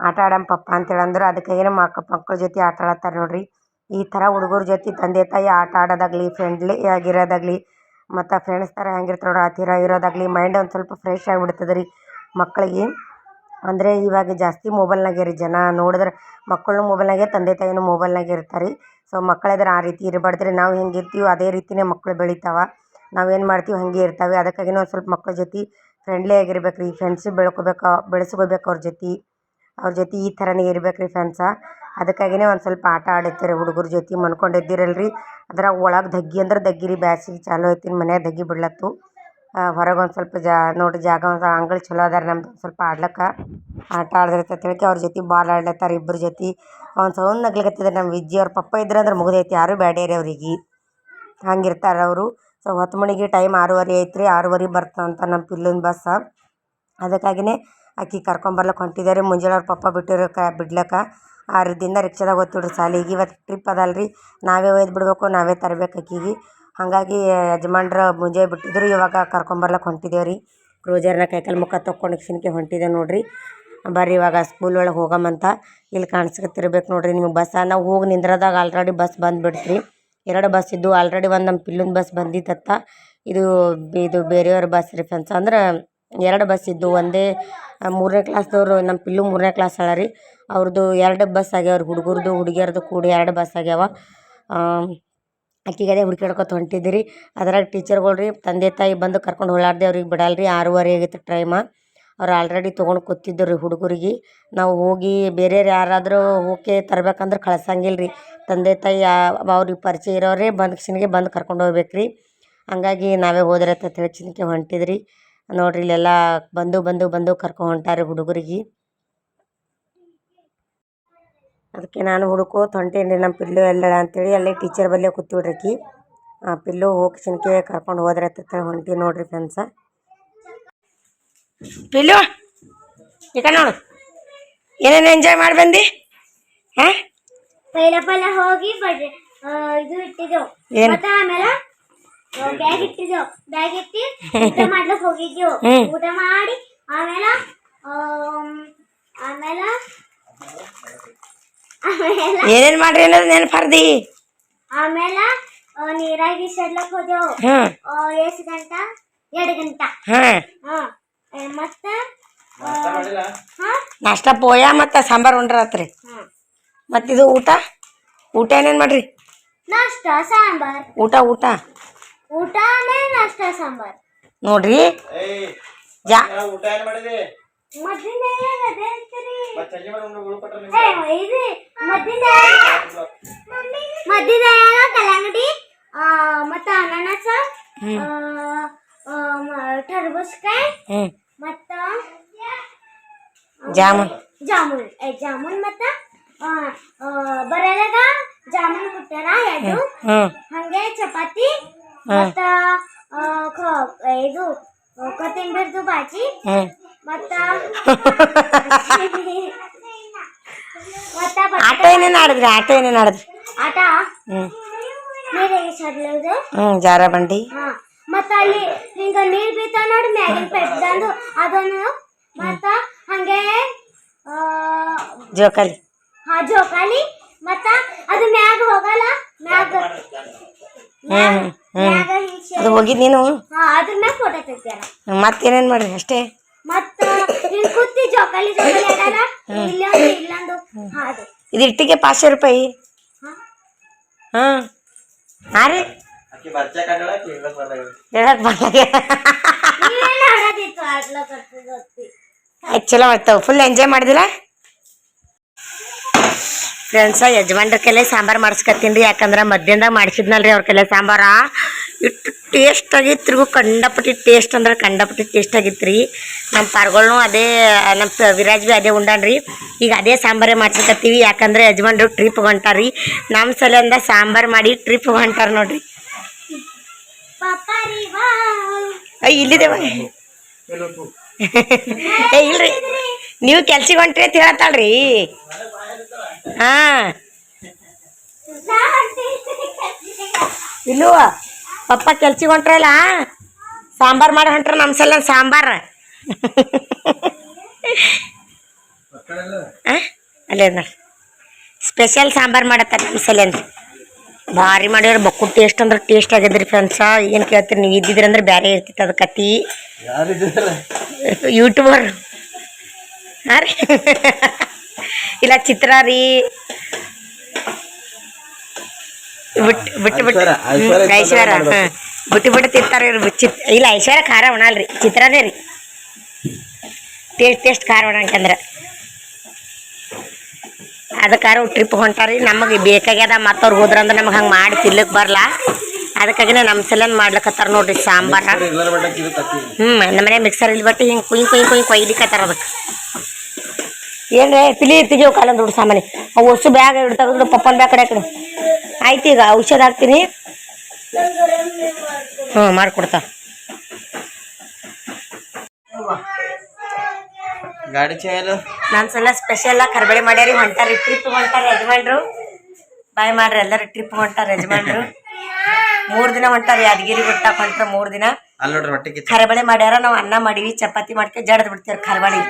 ಆಟ ಆಡಮ್ ಪಪ್ಪ ಅಂತೇಳಿ ಅಂದ್ರೆ ಅದಕ್ಕೆ ಏನು ಮಕ್ಕ ಮಕ್ಕಳ ಜೊತೆ ಆಟ ಆಡ್ತಾರೆ ನೋಡ್ರಿ. ಈ ಥರ ಹುಡುಗರ ಜೊತೆ ತಂದೆ ತಾಯಿ ಆಟ ಆಡೋದಾಗಲಿ ಫ್ರೆಂಡ್ಲಿ ಆಗಿರೋದಾಗ್ಲಿ, ಮತ್ತು ಫ್ರೆಂಡ್ಸ್ ಥರ ಹೆಂಗಿರ್ತಾರೆ ನೋಡ್ರಿ ಆ ಥರ ಇರೋದಾಗಲಿ ಮೈಂಡ್ ಒಂದು ಸ್ವಲ್ಪ ಫ್ರೆಶ್ ಆಗಿಬಿಡ್ತದೆ ರೀ ಮಕ್ಕಳಿಗೆ ಅಂದರೆ ಇವಾಗ ಜಾಸ್ತಿ ಮೊಬೈಲ್ನಾಗೆ ರೀ ಜನ ನೋಡಿದ್ರೆ ಮಕ್ಕಳು ಮೊಬೈಲ್ನಾಗೆ ತಂದೆ ತಾಯಿನೂ ಮೊಬೈಲ್ನಾಗೆ ಇರ್ತಾರೆ. ಸೊ ಮಕ್ಕಳಿದ್ರೆ ಆ ರೀತಿ ಇರಬಾರ್ದ್ರಿ. ನಾವು ಹೆಂಗೆ ಇರ್ತೀವೋ ಅದೇ ರೀತಿಯೇ ಮಕ್ಕಳು ಬೆಳಿತಾವೆ. ನಾವೇನು ಮಾಡ್ತೀವಿ ಹಾಗೆ ಇರ್ತವೆ. ಅದಕ್ಕಾಗಿ ಒಂದು ಸ್ವಲ್ಪ ಮಕ್ಕಳ ಜೊತೆ ಫ್ರೆಂಡ್ಲಿ ಆಗಿರ್ಬೇಕು ರೀ ಫ್ರೆಂಡ್ಶಿಪ್ ಬೆಳ್ಕೊಬೇಕು, ಬೆಳೆಸ್ಕೋಬೇಕು ಅವ್ರ ಜೊತೆ. ಅವ್ರ ಜೊತೆ ಈ ಥರನೇ ಇರ್ಬೇಕು ರೀ ಫ್ರೆಂಡ್ಸ ಅದಕ್ಕಾಗಿನೇ ಒಂದು ಸ್ವಲ್ಪ ಆಟ ಆಡಿರ್ತೀರಿ ಹುಡುಗರ ಜೊತೆ ಮನ್ಕೊಂಡಿದ್ದೀರಲ್ಲ ರೀ ಅದ್ರಾಗ ಒಳಗೆ ದಗ್ಗಿ ಅಂದ್ರೆ ದಗ್ಗಿ ರೀ, ಬ್ಯಾಸಿಗೆ ಚಾಲು ಐತಿ ಮನ್ಯಾಗ ದಗ್ಗಿ ಬಿಡ್ಲತ್ತು. ಹೊರಗೆ ಒಂದು ಸ್ವಲ್ಪ ಜಾ, ನೋಡಿ ಜಾಗ ಒಂದು ಅಂಗಳ ಚಲೋ ಅದಾರ ನಮ್ದು ಸ್ವಲ್ಪ ಆಡ್ಲಿಕ್ಕೆ. ಆಟ ಆಡ್ದಿರ್ತೈತೆ ತಿಳ್ಕೆ ಅವ್ರ ಜೊತೆ ಬಾಲ್ ಆಡ್ಲತ್ತಾರ ಇಬ್ಬರ ಜೊತೆ. ಒಂದು ಸೌಂಡ್ ನಗ್ಲಕತ್ತಿದ್ರೆ ನಮ್ಮ ವಿಜ್ಜಿ ಅವ್ರ ಪಪ್ಪ ಇದ್ರೆ ಅಂದ್ರೆ ಮುಗ್ದೈತಿ, ಯಾರೂ ರೀ ಅವ್ರಿಗೆ. ಹಂಗಿರ್ತಾರೆ ಅವರು. ಸೊ, ಹೊತ್ತು ಮಣಿಗೆ ಟೈಮ್ ಆರೂವರೆ ಐತ್ರಿ, ಆರೂವರೆ ಬರ್ತಂತ ನಮ್ಮ ಪಿಲ್ಲುನ ಬಸ್ಸ ಅದಕ್ಕಾಗಿನೇ ಆಕಿ ಕರ್ಕೊಂಬರ್ಲಕ್ಕೆ ಹೊಂಟಿದ್ದಾರೆ ಮುಂಜಾನೆ ಅವ್ರ ಪಪ್ಪ ಕ ಬಿಡ್ಲಕ್ಕ. ಆರು ದಿನ ರಿಕ್ಷಾದಾಗ ಹೋಗ್ತಿವ್ರಿ ಸಾಲಿಗೆ ಇವತ್ತು ಟ್ರಿಪ್ ಅದಲ್ಲ ರೀ ನಾವೇ ಒಯ್ದು ಬಿಡಬೇಕು, ನಾವೇ ತರ್ಬೇಕು ಆಕಿಗೆ. ಹಾಗಾಗಿ ಯಜಮಾನ್ರು ಮುಂಜಾನೆ ಬಿಟ್ಟಿದ್ರು, ಇವಾಗ ಕರ್ಕೊಂಬರ್ಲಕ್ಕೆ ಹೊಂಟಿದ್ದೇವೆ ರೀ. ಕ್ರೋಜರ್ನ ಕೈಕಾಲು ಮುಖ ತೊಕ್ಕೊಂಡು ಸಿನ್ಕೆ ಹೊಂಟಿದೆ ನೋಡಿರಿ. ಬರ್ರಿ ಇವಾಗ ಸ್ಕೂಲ್ ಒಳಗೆ ಹೋಗಮಂತ ಇಲ್ಲಿ ಕಾಣಿಸ್ಕೊತಿರ್ಬೇಕು ನೋಡಿರಿ ನಿಮಗೆ ಬಸ್ಸ ನಾವು ಹೋಗಿ ನಿಂದ್ರದಾಗ ಆಲ್ರೆಡಿ ಬಸ್ ಬಂದುಬಿಡ್ತ್ರಿ ಎರಡು ಬಸ್ ಇದ್ದು ಆಲ್ರೆಡಿ ಒಂದು ನಮ್ಮ ಪಿಲ್ಲುನ ಬಸ್ ಬಂದಿತ್ತತ್ತ. ಇದು ಇದು ಬೇರೆಯವ್ರ ಬಸ್ ರೀ ಫ್ರೆಂಡ್ಸ್ ಅಂದ್ರೆ ಎರಡು ಬಸ್ ಇದ್ದು ಒಂದೇ ಮೂರನೇ ಕ್ಲಾಸ್ದವರು ನಮ್ಮ ಪಿಲ್ಲು ಮೂರನೇ ಕ್ಲಾಸ್ ಅಳ ರೀ. ಅವ್ರದ್ದು ಎರಡು ಬಸ್ ಆಗ್ಯಾವ ರೀ, ಹುಡುಗರ್ದು, ಹುಡುಗಿಯರ್ದು ಕೂಡಿ ಎರಡು ಬಸ್ ಆಗ್ಯಾವ. ಆಕಿಗೆ ಅದೇ ಹುಡ್ಕ್ಯಾಡ್ಕೊತ ರೀ. ಅದ್ರಾಗ ಟೀಚರ್ಗಳು ರೀ, ತಂದೆ ತಾಯಿ ಬಂದು ಕರ್ಕೊಂಡು ಹೋಗ್ಲಾರ್ದೆ ಅವ್ರಿಗೆ ಬಿಡಲ್ಲ ರೀ, ಆರೂವರೆ ಆಗಿತ್ತು ಟೈಮ ಅವ್ರು ಆಲ್ರೆಡಿ ತೊಗೊಂಡು ಕೂತಿದ್ದರು ರೀ ಹುಡುಗರಿಗೆ. ನಾವು ಹೋಗಿ ಬೇರೆಯವ್ರು ಯಾರಾದರೂ ಓಕೆ ತರ್ಬೇಕಂದ್ರೆ ಕಳ್ಸಂಗಿಲ್ಲ ರೀ. ತಂದೆ ತಾಯಿ ಅವ್ರಿಗೆ ಪರಿಚಯ ಇರೋರೇ ಬಂದು ಕ್ಷಣಿಗೆ ಬಂದು ಕರ್ಕೊಂಡು ಹೋಗ್ಬೇಕು ರೀ. ಹಂಗಾಗಿ ನಾವೇ ಹೋದ್ರೆ ಅಂತ ಚಿಂತೆ ಹೊಂಟಿದ್ರಿ. ನೋಡ್ರಿ ಇಲ್ಲೆಲ್ಲ ಬಂದು ಬಂದು ಬಂದು ಕರ್ಕೊಂಡು ಹೊಂಟಾರಿ ಹುಡುಗರಿಗೆ. ಅದಕ್ಕೆ ನಾನು ಹುಡುಕೋತ ಹೊಂಟೇನ್ರಿ ನಮ್ಮ ಪಿಲ್ಲು ಎಲ್ಲಳ ಅಂತೇಳಿ ಅಲ್ಲೇ ಟೀಚರ್ ಬಲ್ಲೇ ಕೂತ್ಬಿಡ್ರಿ ಆಕಿ. ಆ ಪಿಲ್ಲು ಹೋಗಿ ಚಿನ್ಕೆ ಕರ್ಕೊಂಡು ಹೋದ್ರೆ ಹೊಂಟಿ ನೋಡ್ರಿ ಫ್ರೆಂಡ್ಸ ಪಿಲ್ಲು ಈಗ ನೋಡು. ಏನೇನು ಎಂಜಾಯ್ ಮಾಡಿ ಬಂದಿ? ಹಾಂ? ಹೋಗಿ ಇದು ಇಟ್ಟಿದ್ದೆವು. ಆಮೇಲೆ ಬ್ಯಾಗ್ ಇಟ್ಟಿದ್ದೆವು ಬ್ಯಾಗ್ ಇಟ್ಟಿ ಊಟ ಮಾಡ್ಲಕ್ ಹೋಗಿದ್ದೆವು ಊಟ ಮಾಡಿ ಆಮೇಲೆ ಆಮ್, ಆಮೇಲೆ ಏನೇನು ಮಾಡ್ರಿ ಅನ್ನೋದು ನೆನಪರ್ದಿ ಆಮೇಲೆ ನೀರಾಗಿ ಈಸಾಡ್ಲಕ್ ಹೋದೆವು. ಎಷ್ಟು ಗಂಟ? ಎರಡು ಗಂಟ. ಹಾಂ. ಆ, ಮತ್ತೆ ನಾಷ್ಟ ಮಾಡಿಲ್ಲ? ಹಾ? ನಾಷ್ಟ ಪೋಯ ಮತ್ತು ಸಾಂಬಾರ್ ಉಂಡ್ರಾತ್ರಿ ಹಾ ಮತ್ತಿದು ಊಟ? ಊಟ ಏನೇನ್ ಮಾಡ್ರಿ? ನಾಷ್ಟ ಸಾಂಬಾರ್. ಊಟ ಊಟ. ಊಟನೇ ನಾಷ್ಟ ಸಾಂಬಾರ್. ನೋಡ್ರಿ. ಏಯ್ ಜಾ. ನಾವು ಊಟ ಏನು ಮಾಡಿದಿ? ಮದ್ದಿನ ಅದೇ ಅಂತೀರಿ? ಮತ್ತೆ ಸಂಜೆ ಮಾಡಿ ಉಂಡು ಉಳ್ಕೊಟ್ರೆ ನಿಮ್ಗೆ ಏ, ಇದು ಮದ್ದಿನ ಮದ್ದಿನ ಕಲ್ಲಂಗಡಿ ಆ, ಮತ್ತ ಅನಾನಸ ಆ, ಆ, ಮ- ಟರ್ಬೂಸ್ಕಾಯಿ ಹ್ಞೂ ಮತ್ತ ಜಾಮೂನ್. ಜಾಮೂನ್. ಏ, ಜಾಮೂನ್ ಮತ್ತ ಆ, ಆ, ಬರಲಾಗ ಜಾಮೂನ್ ಕೊಟ್ಟಾರ ಎರಡು ಹ್ಞೂ ಹಂಗೆ ಚಪಾತಿ ಮತ್ತ ಆ, ಕ- ಇದು ಕೊತ್ತಂಬರಿದು ಬಾಜಿ ಹ್ಞೂ ಮತ್ತ ಮತ್ತ ಆಟ ಏನೇನು ಆಡಿದ್ರಿ ಆಟ ಏನೇನು ಆಡಿದ್ರಿ ಆಟ ಹ್ಞೂ ನೀರಿಗೆ ಸಡ್ಲದು ಹ್ಞೂ ಜಾರ ಬಂಡಿ ಹಾ ಮತ್ತ ಅಲ್ಲಿ ಹಿಂಗ ನೀರ್ ಬೀಳ್ತಾವ ನೋಡಿ ಮ್ಯಾಗಿನ ಪೆಟ್ದಂದು ಅದನ್ನು ಮತ್ತ ಹಂಗೆ ಆ, ಜೋಕಾಲಿ ಹಾ ಜೋಕಾಲಿ ಮತ್ತ ಅದು ಮ್ಯಾಗ ಹೋಗಲ್ಲ ಮ್ಯಾಗ ಅದು ಹೋಗಿದ್ ನೀನು ಮತ್ತೇನೇನ್ ಅದ್ರ ಮ್ಯಾಗ ಫೋಟೋ ತೆಗ್ದಾರ ಮತ್ತೇನೇನು ಮಾಡ್ರಿ ಅಷ್ಟೇ? ಮತ್ತ ಹಿಂಗ್ ಕುತ್ತಿ ಜೋಕಾಲಿ ಜೋಕಾಲಿ ಆಡಲ್ಲ? ಇಲ್ಲೊಂದು ಇಲ್ಲೊಂದು. ಹಾ ಅದು. ಇದು ಇಟ್ಟಿಗೆ ಪಾಚಶೆ ರೂಪಾಯಿ? ಹಾ. ರೀ. ಹೇಳಕ್ ಬರ್ಲಾಗ ಚಲೋ ಮಾಡ್ತಾವೆ ಫುಲ್ ಎಂಜಾಯ್ ಮಾಡಿದಿಲ್ಲ? ಫ್ರೆಂಡ್ಸ ಯಜಮಾನ್ರ ಕೈಲೇ ಸಾಂಬಾರು ಮಾಡಿಸ್ಕತ್ತೀನಿ ರೀ. ಯಾಕಂದ್ರೆ ಮಧ್ಯಾಹ್ನದಾಗ ಮಾಡಿಸಿದ್ನಲ್ರಿ ಅವ್ರ ಕೈಲೇ ಸಾಂಬಾರ. ಇಟ್ಟು ಟೇಸ್ಟ್ ಆಗಿತ್ತು ಕಂಡಪಟ್ಟಿ ಟೇಸ್ಟ್ ಅಂದ್ರೆ ಕಂಡಪಟ್ಟಿ ಟೇಸ್ಟ್ ಆಗಿತ್ತು ರೀ. ನಮ್ಮ ಪಾರ್ಗಳನ್ನೂ ಅದೇ ನಮ್ಮ ವಿರಾಜ್ ಬಿ ಅದೇ ಉಂಡಾನ್ರಿ ಈಗ ಅದೇ ಸಾಂಬಾರೇ ಮಾಡ್ಸಕತ್ತೀವಿ. ಯಾಕಂದ್ರೆ ಯಜಮಾನ್ರು ಟ್ರಿಪ್ ಹೊಂಟಾರಿ ನಮ್ಮ ಸಲಿಂದ ಸಾಂಬಾರು ಮಾಡಿ ಟ್ರಿಪ್ ಹೊಂಟಾರ ನೋಡ್ರಿ. ಅಯ್ಯ ಇಲ್ಲಿದೇವ. ಏ ಇಲ್ರಿ. ನೀವು ಕೆಲ್ಸಿಗೆ ಹೊಂಟ್ರಿ ಅಂತ ಹೇಳತ್ತಾಳ್ರಿ. ಹಾ. ನಾ ಅಂತೀನಿ. ಇಲ್ಲೂ ಪಪ್ಪ ಕೆಲ್ಸಿಗೆ ಹೊಂಟ್ರಲ್ಲ? ಸಾಂಬಾರ್ ಮಾಡಿ ಹೊಂಟ್ರ ನಮ್ಮ ಸಲ ಸಾಂಬಾರ್? ಅಲ್ಲೇ ಸ್ಪೆಷಲ್ ಸಾಂಬಾರ್ ಮಾಡತ್ತಾರ ನಮ್ಮ ಸಲ ಭಾರಿ ಮಾಡಿದ್ರೆ ಬಕ್ಕು ಟೇಸ್ಟ್ ಅಂದ್ರೆ ಟೇಸ್ಟ್ ಆಗ್ಯದ್ರಿ ಫ್ರೆಂಡ್ಸ ಏನು ಕೇಳ್ತೀರಿ ನೀವು ಇದ್ದಿದ್ರಿ ಅಂದ್ರೆ ಬೇರೆ ಇರ್ತಿತ್ತು ಅದು ಕತಿ? ಯೂಟ್ಯೂಬರ್ ಹಾಂ ರೀ? ಇಲ್ಲ ಚಿತ್ರ ರೀ. ಬಿಟ್ಟು ಬಿಟ್ಟು ಬಿಟ್ಟು ಐಶ್ವರ್ಯ, ಹ್ಮ್. ಹಾಂ ಬಿಟ್ಟು ಬಿಟ್ಟು ತಿಂತಾರೆ ಇವ್ರು. ಚಿತ್ ಇಲ್ಲ ಐಶ್ವರ್ಯ ಖಾರ ಉಣಲ್ರಿ. ಚಿತ್ರನೇ ರೀ. ಟೇಸ್ಟ್ ಟೇಸ್ಟ್ ಖಾರ ಉಣಂಕಂದ್ರೆ ಅದಕ್ಕಾರ ಟ್ರಿಪ್ ಹೊಂಟಾರಿ ನಮಗೆ ಬೇಕಾಗ್ಯದ ಮತ್ತವ್ರು ಹೋದ್ರಂದ್ರೆ ನಮಗೆ ಹಂಗೆ ಮಾಡಿ ತಿಲ್ಲಕ್ ಬರಲ್ಲ ಅದಕ್ಕಾಗಿನೇ ನಮ್ಮ ಸಲನ್ ಮಾಡ್ಲಕತ್ತಾರ ನೋಡ್ರಿ ಸಾಂಬಾರ. ಹ್ಞೂ ನಮ್ಮ ಮನೆ ಮಿಕ್ಸರ್ ಇಲ್ಲಿ ಬಟ್ಟು ಹಿಂಗೆ ಕುಯ್ ಕುಯ್ ಕುಯ್ ಕೊಯ್ಲಿಕತ್ತಾರ ಅದಕ್ಕೆ ಏನ್ರಿ ಪಿಲಿ ತೆಗಿಯೋ ಕಾಲಂದ ದುಡ್ಡು ಸಾಮಾನಿ ಅವು ಹೊಸ ಬ್ಯಾಗ್ ಹಿಡ್ದು ಪಪ್ಪನ್ ಪಪ್ಪನ ಬ್ಯಾಗ್ ಕಡೆ ಕಡೆ ಆಯ್ತು ಈಗ ಔಷಧ ಹಾಕ್ತೀನಿ. ಹ್ಞೂ ಮಾಡ್ಕೊಡ್ತಾ. ಗಾಡಿ ಚೇಲು. ನಾನು ಸಲ ಸ್ಪೆಷಲ್ ಕರ್ಬೇಳೆ ಮಾಡ್ಯಾರಿ ಹೊಂಟಾರಿ ಟ್ರಿಪ್ ಹೊಂಟಾರ ಯಜಮಾನ್ರು. ಬಾಯ್ ಮಾಡ್ರಿ ಎಲ್ಲರೂ ಟ್ರಿಪ್ ಹೊಂಟಾರ ಯಜಮಾನ್ರು. ಮೂರು ದಿನ ಹೊಂಟಾರ ಯಾದಗಿರಿ ಬಿಟ್ಟಾಕ ಹೊಂಟ್ರ ಮೂರು ದಿನ. ಅಲ್ಲಿ ನೋಡ್ರಿ ಹೊಟ್ಟೆ ಕಿಚ್ಚ ಕರಿಬೇಳೆ ಮಾಡ್ಯಾರ ನಾವು ಅನ್ನ ಮಾಡಿವಿ ಚಪಾತಿ ಮಾಡ್ಕೆ ಜಡದ್ ಬಿಡ್ತೀವಿ ಕರಬಳಿ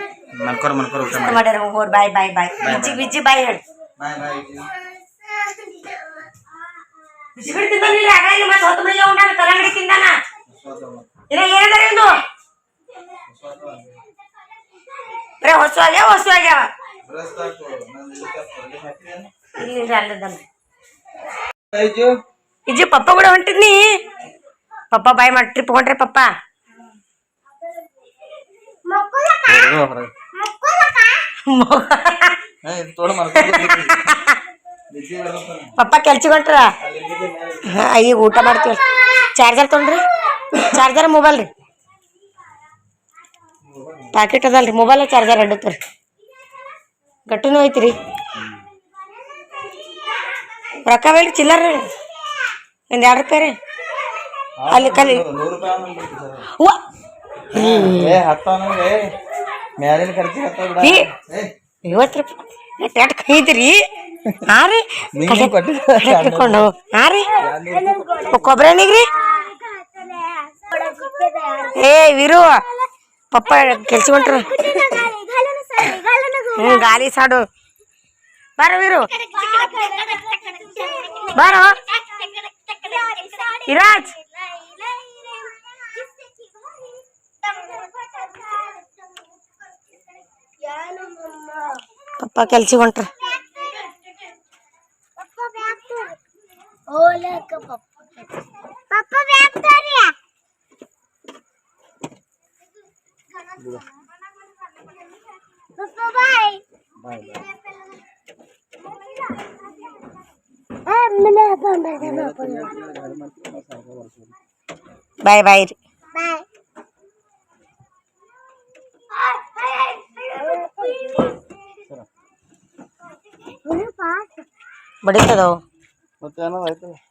ಮಲ್ಕೋರ್ ಮಲ್ಕೋರ್ ಊಟ ಮಾಡಿ. ಮಾಡ್ಯಾರ ಹೋರ್ ಬಾಯ್ ಬಾಯ್ ಬಾಯ್. ಬಿಜ್ಜಿ ಬಿಜ್ಜಿ ಬಾಯ್. ಹೇಳಿ ಬಾಯ್ ಬಾಯ್ ಬಿಸ್ಕಿಟ್ ತಿಂದಿಲ್ಲ ಹಾಗಾಗಿ ಮತ್ತೆ ಹೊತ್ತು ಮನೆಗೆ ಉಂಟಾನ ಕಲ್ಲಂಗಡಿ ತಿಂದಾನ ಇನ್ನ? ಏನದ ಇದು ಬರೇ ಹೊಸ ಆಗ್ಯಾವ ಹೊಸ ಆಗ್ಯಾವ? ಇಲ್ಲಿ ಅಲ್ಲದಲ್ಲ. ಇಜ್ಜಿ ಪಪ್ಪ ಕೂಡ ಹೊಂಟಿದ್ನಿ. ಪಪ್ಪ ಬಾಯ್ ಮಾಡಿ ಟ್ರಿಪ್ ಹೊಂಟ್ರಿ ಪಪ್ಪ. ಪಪ್ಪ ಕೆಲ್ಸಿಗೆ ಹೊಂಟ್ರ? ಹಾ, ಈಗ ಊಟ ಮಾಡ್ತೀವಿ ಚಾರ್ಜರ್ ತೊಗೊಂಡ್ರಿ? ಚಾರ್ಜರ್ ಮೊಬೈಲ್ ರೀ. ಪ್ಯಾಕೆಟ್ ಅದಲ್ರಿ ಮೊಬೈಲ್ ಚಾರ್ಜರ್ ಎರಡು ರೀ ಗಟ್ಟಿನೂ ಐತ್ರಿ. ರೊಕ್ಕ ಬೇಡ್ರಿ ಚಿಲ್ಲರ್ ರೀ. ಒಂದು ಎರಡು ರೂಪಾಯಿ ರೀ. ಅಲ್ಲಿ ಕಲಿ ನೂರು ರೂಪಾಯಿ ಅವ್ನು ಬಿಡ್ತು ಸರ್. ಅವ್ವ! ಏ ಹತ್ತ ನಂಗೆ ಮ್ಯಾಲಿನ ಖರ್ಚಿ ಹತ್ತ ಬಿಡ ಈ. ಏ ಐವತ್ತು ರೂಪಾಯಿ ಎಟ್ ಕೈದ್ರಿ ಹಾ ರೀ ನೀನು ಕೊಟ್ಟಿದ್ದ ಕಟ್ಕೊಂಡು ಹಾ ರೀ ಕೊಬ್ಬರಿ ಎಣ್ಣಿಗ್ರಿ ಏ ವೀರು ಪಪ್ಪ ಕೆಲ್ಸ ಹೊಂಟ್ರು ಹ್ಞೂ ಗಾಲಿ ಸಾಡು ಬಾರ ವೀರು ಬಾರೋ ವಿರಾಜ್ ಪಪ್ಪ ಕೆಲ್ಸಿಗೆ ಹೊಂಟ್ರ. ಓಲಕ ಪಪ್ಪ ಪಪ್ಪ ಬ್ಯಾಗ್ತಾರಿ ಪಪ್ಪ ಬಾಯ್. ಬಾಯ್ ಬಾಯ್ ರೀ. ಬಾಯ್. ಬಡಿತದವು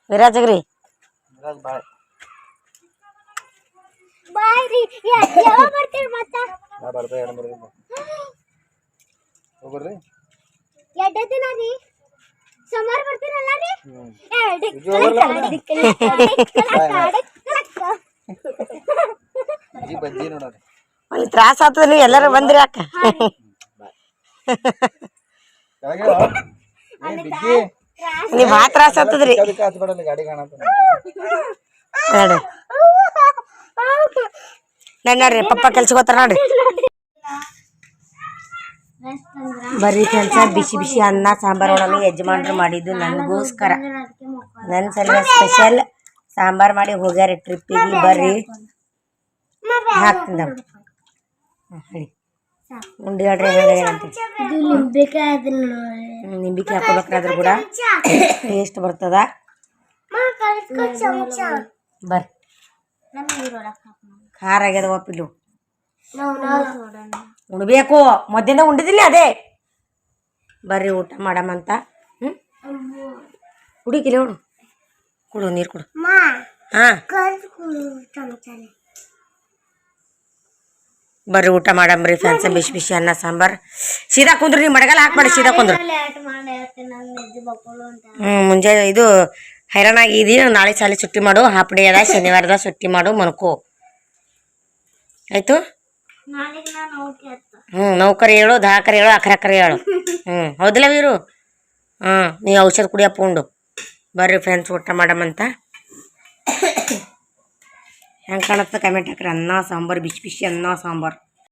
ವಿರಾಜಗ್ರಿ ತ್ರಾಸ ಆಗ್ತದ್ರಿ ಎಲ್ಲರೂ ಬಂದ್ರಿ ಯಾಕ ಕೆಳಗೆ ಇರು. ಏ ಬಿಜ್ಜಿ ನೀವ್ ಭಾಳ ತ್ರಾಸ ಹತ್ತದ್ರಿ. ನನ್ನ ನೋಡ್ರಿ ನಡ್. ನೋಡ್ರಿ ಪಪ್ಪ ಕೆಲ್ಸಕ್ಕೆ ಹೋಗ್ತಾರ ನೋಡ್ರಿ. ಬರ್ರಿ ಕೆಲ್ಸ ಬಿಸಿ ಬಿಸಿ ಅನ್ನ ಸಾಂಬಾರ್ ಒಳಗೆ ಯಜಮಾನ್ರು ಮಾಡಿದ್ದು ನನಗೋಸ್ಕರ. ನನ್ನ ಸಲ ಸ್ಪೆಷಲ್ ಸಾಂಬಾರ್ ಮಾಡಿ ಹೋಗ್ಯಾರ ಟ್ರಿಪ್ಪಿಗೆ ಬರ್ರಿ ಹಾಕ್ತೀನಿ ಹೇಳಿ. ಉಂಡಿ ಹೇಳ್ರಿ ನಿಂಬೆಕಾಯಿ ನಿಂಬಿಕೆ ಹಾಕೋಬೇಕಾದ್ರೂ ಕೂಡ ಟೇಸ್ಟ್ ಬರ್ತದ. ಬರ್ರಿ. ಖಾರ ಆಗ್ಯದ ಒಪ್ಪಿಲು ಉಣ್ಬೇಕು. ಮಧ್ಯಾಹ್ನ ಉಂಡಿದಿಲ್ಲ ಅದೇ. ಬರ್ರಿ ಊಟ ಮಾಡಮಂತ ಹ್ಞೂ ಕುಡಿಕಿಲ್ಲ ಅವಳು ಕುಡು ನೀರು ಕುಡು. ಹಾಂ. ಬರ್ರಿ ಊಟ ಮಾಡಮ್ರಿ ಫ್ಯಾನ್ಸ ಬಿಸಿ ಬಿಸಿ ಅನ್ನ ಸಾಂಬಾರ್. ಸೀದಾ ಕುಂದ್ರಿ ನೀವು ಮಡಗಲ್ಲ ಹಾಕ್ಬೇಡಿ ಸೀದಾ ಕುಂದ್ರು. ಹ್ಞೂ ಮುಂಜಾನೆ ಇದು ಹೈರಾಣಾಗಿದಿ ನಾಳೆ ಸಾಲಿ ಸುಟ್ಟಿ ಮಾಡು ಹಾಫ್ ಡೇ ಅದ ಶನಿವಾರದ ಸುಟ್ಟಿ ಮಾಡು ಮನ್ಕೋ ಆಯ್ತು? ಹ್ಞೂ ನೌಕರಿ ಹೇಳು ದಾಕರಿ ಹೇಳು ಅಕ್ರಕರಿ ಹೇಳು. ಹ್ಞೂ ಹೌದಿಲ್ಲ ವೀರು? ಹ್ಞೂ ನೀವು ಔಷಧ ಕುಡಿಯಪ್ಪ ಉಂಡು. ಬರ್ರಿ ಫ್ರೆಂಡ್ಸ್ ಊಟ ಮಾಡಮಂತ ಹೆಂಗೆ ಕಾಣುತ್ತೆ ಕಮೆಂಟ್ ಹಾಕ್ರಿ ಅನ್ನ ಸಾಂಬಾರು ಬಿಸಿ ಬಿಸಿ ಅನ್ನ ಸಾಂಬಾರು